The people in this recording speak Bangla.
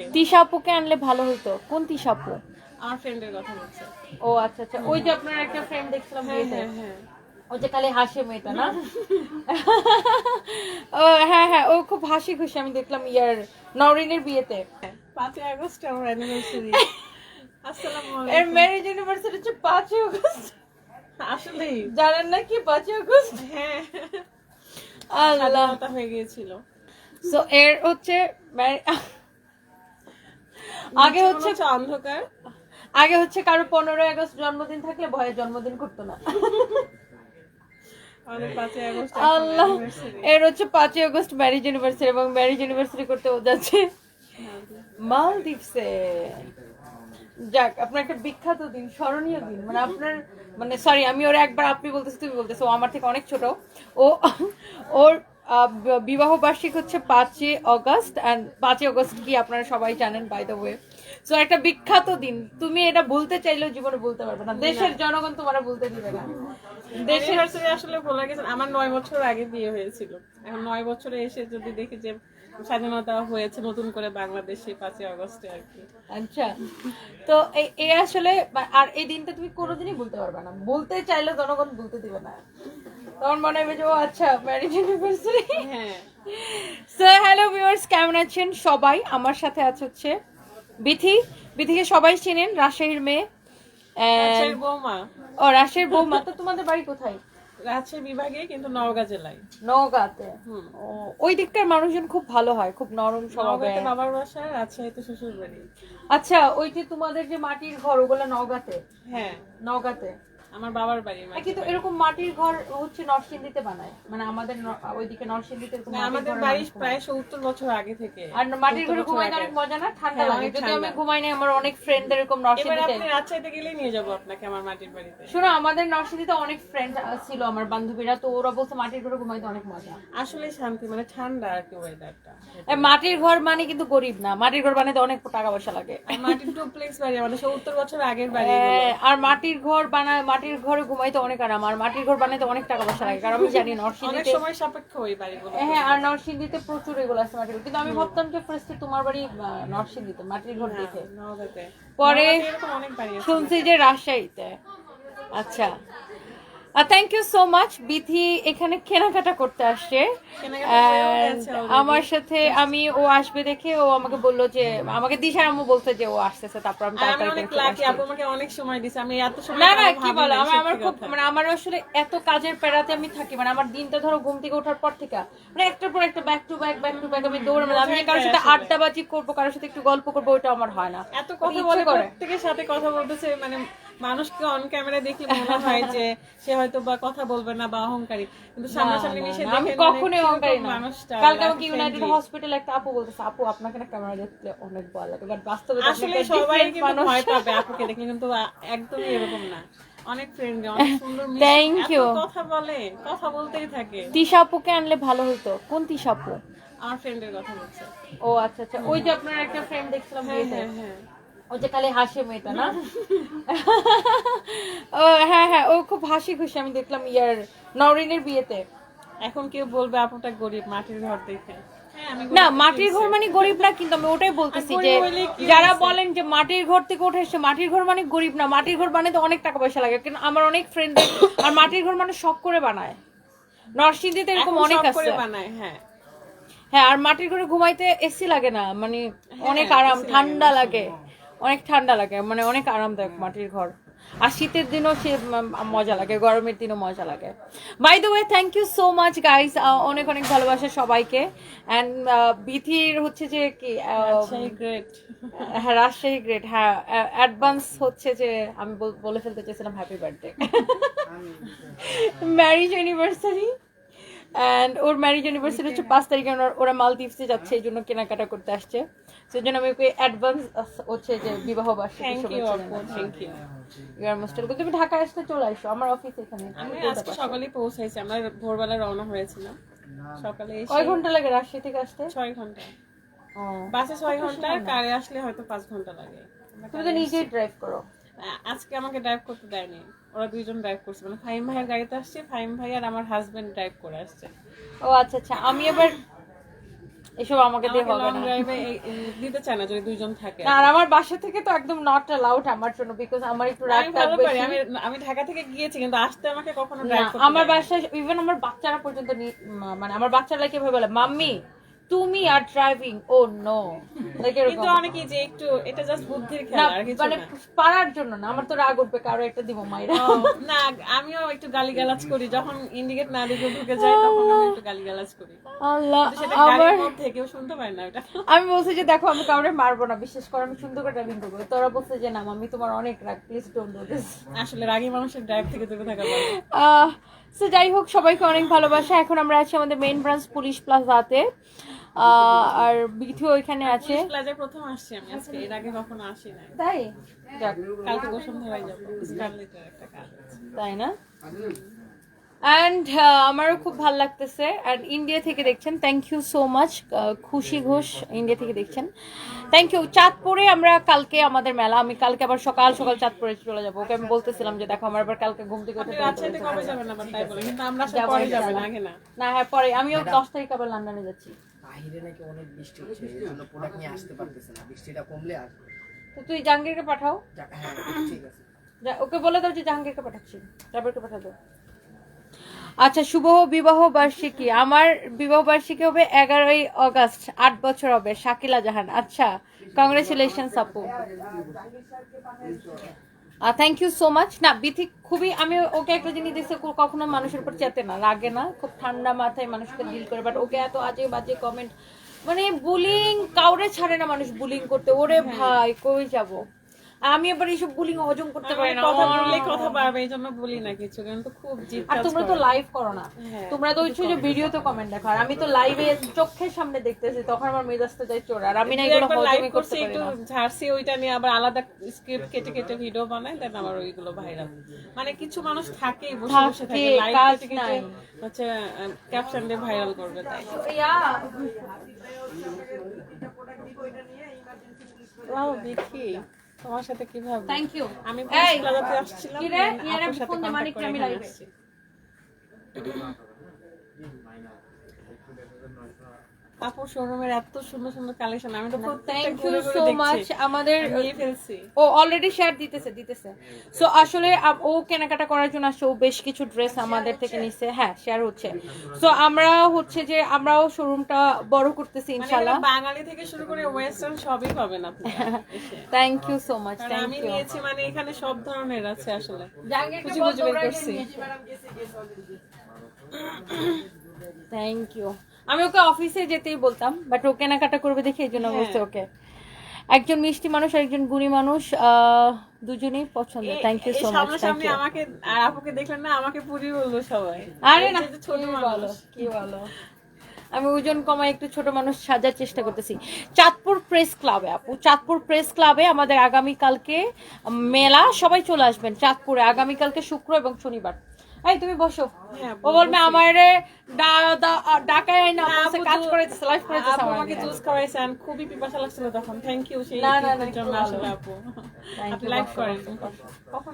তিশাপুকে আনলে ভালো হতো কোন তিশাপু? আমার ফ্রেন্ডের কথা বলছে। ও আচ্ছা আচ্ছা। ওই যে আপনার একটা ফ্রেন্ড দেখছিলাম হ্যাঁ হ্যাঁ হ্যাঁ। ওই যে খালি হাসে মেয়েটা না? ও হ্যাঁ হ্যাঁ ও খুব হাসি খুশি। আমি দেখলাম ইয়ার নরিনের বিয়েতে। পাঁচই আগস্ট আমার অ্যানিভার্সারি আসসালামু এর ম্যারেজ ইউনিভার্সিটি হচ্ছে পাঁচই আগস্ট। আসলেই। জানেন না কি পাঁচই আগস্ট? হ্যাঁ। আল্লাহ। হয়ে গিয়েছিল। সো এর হচ্ছে আগে হচ্ছে অন্ধকার। আগে হচ্ছে কারও পনেরোই আগস্ট জন্মদিন থাকলে ভয়ে জন্মদিন করতো না। আল্লাহ এর হচ্ছে পাঁচই আগস্ট ম্যারেজ ইউনিভার্সিটি এবং ম্যারেজ ইউনিভার্সিটি করতে ও যাচ্ছে। মালদ্বীপসে। যাক আপনার একটা বিখ্যাত দিন স্মরণীয় দিন। মানে আপনার মানে সরি আমি ওর একবার আপনি বলতেছি তুমি বলতেছো ও আমার থেকে অনেক ছোট। ও ওর বিবাহ বার্ষিক হচ্ছে পাঁচই অগস্ট অ্যান্ড পাঁচই অগস্ট কি আপনারা সবাই জানেন বাই দ্য ওয়ে সো একটা বিখ্যাত দিন। তুমি এটা বলতে চাইলেও জীবনে বলতে পারবে না। দেশের জনগণ তোমার বলতে দিবে না। দেশের আসলে ভোলা গেছে আমার নয় বছর আগে বিয়ে হয়েছিল। এখন নয় বছরে এসে যদি দেখি যে স্বাধীনতা হয়েছে নতুন করে বাংলাদেশে পাঁচই আগস্টে আর কি। আচ্ছা। তো এই- এই আসলে আর এই দিনটা তুমি কোনোদিনই বলতে পারবে না। বলতে চাইলে জনগণ বলতে দিবে না। তখন মনে হবে যে ও আচ্ছা ম্যারেজ অ্যানিভার্সারি হ্যাঁ। সো হ্যালো ভিউয়ার্স কেমন আছেন সবাই? আমার সাথে আছে হচ্ছে বিথি। বিথিকে সবাই চিনেন রাজশাহীর মেয়ে। রাজশাহীর বৌমা। ও রাজশাহীর বৌমা। তো তোমাদের বাড়ি কোথায়? রাজশাহী বিভাগে কিন্তু নওগাঁ জেলায়। নওগাঁতে। ওই দিককার মানুষজন খুব ভালো হয় খুব নরম স্বভাবের। বাবার বাসা রাজশাহীতে শ্বশুর বাড়ি আচ্ছা ওই যে তোমাদের যে মাটির ঘর ওগুলো নওগাঁতে? হ্যাঁ। নওগাঁতে। আমার বাবার বাড়ি কিন্তু এরকম মাটির ঘর হচ্ছে নরসিংদীতে বানায়। মানে আমাদের ওইদিকে নরসিংদীতে এরকম না, মাটির আমাদের বাড়ি প্রায় সত্তর বছর আগে থেকে। আর মাটির ঘরে 70 ঘুমাইতে অনেক মজা না? ঠান্ডা হ্যাঁ, লাগে। যদি আমি ঘুমাই না আমার অনেক ফ্রেন্ড এরকম নরসিংদীতে আপনি রাজশাহীতে গেলেই নিয়ে যাব আপনাকে আমার মাটির বাড়িতে। শোনো আমাদের নরসিংদীতে অনেক ফ্রেন্ড ছিল আমার বান্ধবীরা। তো ওরা বলছে মাটির ঘরে ঘুমাইতে অনেক মজা। আসলে শান্তি মানে ঠান্ডা আর কি ওয়েদারটা মাটির ঘর মানে কিন্তু গরিব না। মাটির ঘর বানাইতে অনেক টাকা পয়সা লাগে। মাটির ডুপ্লেক্স বাড়ি আমাদের সত্তর বছর আগের বাড়ি আর মাটির ঘর বানায় মাটির ঘরে ঘুমাইতে অনেক আরাম আর মাটির ঘর বানাইতে অনেক টাকা পয়সা লাগে কারণ আমি জানি অনেক নরসিংদীতে সময় সাপেক্ষ ওই বাড়িগুলো। হ্যাঁ আর নরসিংদীতে প্রচুর এগুলো আছে মাটির কিন্তু আমি ভাবতাম যে ফার্স্টে তোমার বাড়ি নরসিংদীতে মাটির ঘর দেখে পরে অনেক শুনছি যে রাজশাহীতে। আচ্ছা। Thank you so much Bithi এখানে কেনাকাটা করতে আসছে। আমার সাথে আমি ও আসবে দেখে ও আমাকে বলল যে আমাকে দিশার আম্মু বলছে যে ও আসতেছে তারপর আমি অনেক আমাকে সময় দিছে আমি এত সময় না না কি বলো আমার আমার খুব মানে আমার আসলে এত কাজের পেরাতে আমি থাকি মানে আমার দিনটা ধরো ঘুম থেকে ওঠার পর থেকে মানে একটার পর একটা back to back back to back আমি দৌড়ে মানে আমি কারোর সাথে। আড্ডাবাজি করব কারোর সাথে একটু গল্প করব ওটা আমার হয় না এত কথা ইচ্ছে বলে করে। প্রত্যেকের সাথে কথা বলতেছে মানে মানুষকে অন ক্যামেরা দেখলে মনে হয় যে সে হয়তো বা কথা বলবে না বা অহংকারী। কিন্তু সামনাসামনি আমি দেখে কখনোই অহংকারী না। মানুষটা কালকে আমাকে ইউনাইটেড হসপিটালে একটা আপু বলতেছে আপু আপনাকে না ক্যামেরা দেখলে অনেক ভয় লাগে। বাট বাস্তবে আসলে সবাই কিন্তু। ভয় পাবে আপুকে দেখলে কিন্তু একদমই এরকম না। অনেক ফ্রেন্ডলি অনেক সুন্দর মিষ্টি, Thank কথা বলে কথা বলতেই থাকে। আনলে ভালো হতো কোন আমার ফ্রেন্ডের কথা বলছে। ও আচ্ছা আচ্ছা। ওই যে আপনার একটা ফ্রেন্ড দেখছিলাম হ্যাঁ হ্যাঁ। হ্যাঁ যে খালি হাসে মেয়েটা না? ও হ্যাঁ হ্যাঁ ও খুব হাসি খুশি। আমি দেখলাম ইয়ার নরিনের বিয়েতে। এখন কেউ বলবে আপুটা গরিব মাটির ঘর দেখে। হ্যাঁ না মাটির ঘর মানে গরিব না কিন্তু আমি ওটাই বলতেছি যে যারা বলেন যে মাটির ঘর থেকে উঠে এসে মাটির ঘর মানে গরিব না মাটির ঘর বানাতে অনেক টাকা পয়সা লাগে। কিন্তু আমার অনেক ফ্রেন্ড আর মাটির ঘর মানে শখ করে বানায়। নরসিংদীতে এরকম অনেক আছে। বানায় হ্যাঁ। হ্যাঁ আর মাটির ঘরে ঘুমাইতে এসি লাগে না মানে অনেক আরাম ঠান্ডা লাগে। অনেক ঠান্ডা লাগে মানে অনেক আরামদায়ক মাটির ঘর। আর শীতের দিনও সে মজা লাগে গরমের দিনও মজা লাগে। By the way thank you so much guys অনেক অনেক ভালোবাসা সবাইকে। অ্যান্ড বিথির হচ্ছে যে কি গ্রেট হ্যাঁ রাজশাহী গ্রেট হ্যাঁ অ্যাডভান্স হচ্ছে যে আমি বলে ফেলতে চাইছিলাম happy birthday marriage anniversary and or marriage anniversary হচ্ছে পাঁচ তারিখে ওরা- ওরা মালদ্বীপসে যাচ্ছে এই জন্য কেনাকাটা করতে আসছে। সেই জন্য আমি ওকে অ্যাডভান্স হচ্ছে যে বিবাহ বার্ষিকী ইউ ইউর মোস্ট তুমি ঢাকায় আসলে চলে আসো আমার অফিস এখানে। আমি আজকে সকালেই পৌঁছাইছি আমরা ভোরবেলা রওনা হয়েছিলাম। সকালে কয় ঘণ্টা লাগে রাজশাহী থেকে আসতে? ছয় ঘণ্টা। বাসে ছয় ঘণ্টা কারে আসলে হয়তো পাঁচ ঘণ্টা লাগে। তুমি তো নিজেই ড্রাইভ করো। আজকে আমাকে ড্রাইভ করতে দেয়নি। ওরা দুইজন ড্রাইভ করছে। মানে ফাহিম ভাইয়ের গাড়িতে আসছে ফাহিম ভাই আর আমার হাজবেন্ড ড্রাইভ করে আসছে। ও আচ্ছা আচ্ছা আমি এবার এসব আমাকে দিয়ে হবে না। ড্রাইভে দিতে চায় না যদি দুইজন থাকে। আর আমার বাসা থেকে তো একদম নট অ্যালাউড আমার জন্য বিকজ আমার একটু রাগ বেশি। আমি আমি ঢাকা থেকে গিয়েছি কিন্তু আসতে আমাকে কখনো ড্রাইভ করতে আমার। বাসায় ইভেন আমার বাচ্চারা পর্যন্ত মানে আমার বাচ্চারা কীভাবে বলে মাম্মি তুমি আর ড্রাইভিং ও নো কিন্তু অনেকেই যে একটু এটা জাস্ট বুদ্ধির খেলা আর কিছু মানে পারার জন্য না আমার তো রাগ উঠবে কারও একটা দিব মাইরা। না আমিও একটু গালিগালাজ করি যখন ইন্ডিকেট না দিকে ঢুকে যাই তখন আমি একটু গালিগালাজ করি। আল্লাহ আমার কেউ শুনতে পায় না ওটা। আমি বলছি যে দেখো আমি কাউরে মারবো না বিশেষ করে আমি সুন্দর করে ড্রাইভিং করব। তোরা বলছে যে না আমি তোমার অনেক রাগ প্লিজ ডোন্ট ডু দিস আসলে রাগী মানুষের ড্রাইভ থেকে দূরে থাকা ভালো। সো যাই হোক সবাইকে অনেক ভালোবাসা। এখন আমরা আছি আমাদের মেইন ব্রাঞ্চ পুলিশ প্লাজাতে আর বিথিও এখানে আছে। প্লাজা প্রথম আসছি আমি আজকে এর আগে কখনো আসি নাই। তাই? যাক কালকে বসুন্ধরায় যাব। স্কারলেটের একটা কাজ তাই না? অ্যান্ড আমারও খুব ভালো লাগতেছে। অ্যান্ড ইন্ডিয়া থেকে দেখছেন থ্যাংক ইউ সো মাচ খুশি ঘোষ ইন্ডিয়া থেকে দেখছেন। থ্যাংক ইউ চাঁদপুরে আমরা কালকে আমাদের মেলা। আমি কালকে আবার সকাল সকাল চাঁদপুরে চলে যাব। ওকে আমি বলতেছিলাম যে দেখো আমার আবার কালকে ঘুম থেকে না হ্যাঁ পরে। আমিও দশ তারিখ আবার লন্ডনে যাচ্ছি। বাহিরে নাকি অনেক বৃষ্টি হচ্ছে এই জন্য প্রোডাক্ট নিয়ে আসতে পারতেছে না। বৃষ্টিটা কমলে আসবে তো তুই জাহাঙ্গীরকে পাঠাও। হ্যাঁ ঠিক আছে। ওকে বলে দাও যে জাহাঙ্গীরকে পাঠাচ্ছি। তারপরকে পাঠা দাও আচ্ছা শুভ বিবাহ বার্ষিকী। আমার বিবাহ বার্ষিকী হবে এগারোই অগস্ট আট বছর হবে। শাকিলা জাহান। আচ্ছা কংগ্রেচুলেশন আপু। থ্যাংক ইউ সো মাচ না বিথি খুবই আমি ওকে একটা জিনিস দেখছি কখনো মানুষের উপর চেতে না লাগে না খুব ঠান্ডা মাথায় মানুষকে ডিল করে বাট ওকে এত আজে বাজে কমেন্ট মানে বুলিং কাউরে ছাড়ে না মানুষ বুলিং করতে ওরে ভাই কই যাব? আমি এবার এইসব বুলিং হজম করতে পারি না কথা বললে কথা পারবে এই জন্য বলি না কিছু কিন্তু খুব জিদ আর তোমরা তো লাইভ করো না। হ্যাঁ, তোমরা তো হচ্ছে যে ভিডিওতে কমেন্ট দেখো। আর আমি তো লাইভে চোখের সামনে দেখতেছি তখন আমার মেজাজটা যায় চোর। আর আমি না এগুলো হজমই করতে পারি একটু না। ঝাড়ছি ওইটা নিয়ে আবার আলাদা স্ক্রিপ্ট কেটে কেটে ভিডিও বানাই দেন আবার ওইগুলো ভাইরাল মানে কিছু মানুষ থাকে বসে বসে থাকে লাইভ কেটে কেটে হচ্ছে ক্যাপশন দিয়ে ভাইরাল করবে তাই। দেখি। তোমার সাথে কীভাবে? থ্যাংক ইউ আমি প্লাজাতে আসছিলাম কি রে? ইয়ারে সাথে ফোন দে, মানিক আমি এখানে আসছি। শোরুমের এত সুন্দর সুন্দর কালেকশন আমি তো থ্যাংক ইউ সো মাচ আমাদের ও অলরেডি শেয়ার দিতেছে দিতেছে। সো আসলে ও কেনাকাটা করার জন্য আসছে ও বেশ কিছু ড্রেস আমাদের থেকে নিচ্ছে হ্যাঁ শেয়ার হচ্ছে। সো আমরা হচ্ছে যে আমরাও শোরুমটা বড় করতেছি মানে ইনশাল্লাহ বাঙালি থেকে শুরু করে ওয়েস্টার্ন সবই পাবেন আপনি। থ্যাংক ইউ সো মাচ আমি নিয়েছি মানে এখানে সব ধরনের আছে আসলে। তোমরা এটা করছি। থ্যাংক ইউ আমি ওকে অফিসে যেতেই বলতাম বাট ও কেনাকাটা করবে দেখে এই জন্য হ্যাঁ। বলছি ওকে। একজন মিষ্টি মানুষ আর একজন গুণী মানুষ দুজনেই পছন্দ। Thank you so much thank you আমাকে আর আপুকে দেখলেন না আমাকে পুরি বলল সবাই। আরে না ছোট মানুষ। কি বলো। আমি ওজন কমাই একটু ছোট মানুষ সাজার চেষ্টা করতেছি। চাঁদপুর প্রেস ক্লাবে আপু চাঁদপুর প্রেস ক্লাবে আমাদের আগামী কালকে মেলা সবাই চলে আসবেন চাঁদপুরে। আগামী কালকে শুক্র এবং শনিবার। এই তুমি বসো। হ্যাঁ, ও বলবে আমারে ডাকায় না না, কাজ করেছে করাইতেছে লাইফ করাইতেছে আমাকে চুজ খাওয়াইছেন খুবই পিপাসা লাগছিল তখন। থ্যাংক ইউ সেই না, না, আপু বসো, করেন। কখন?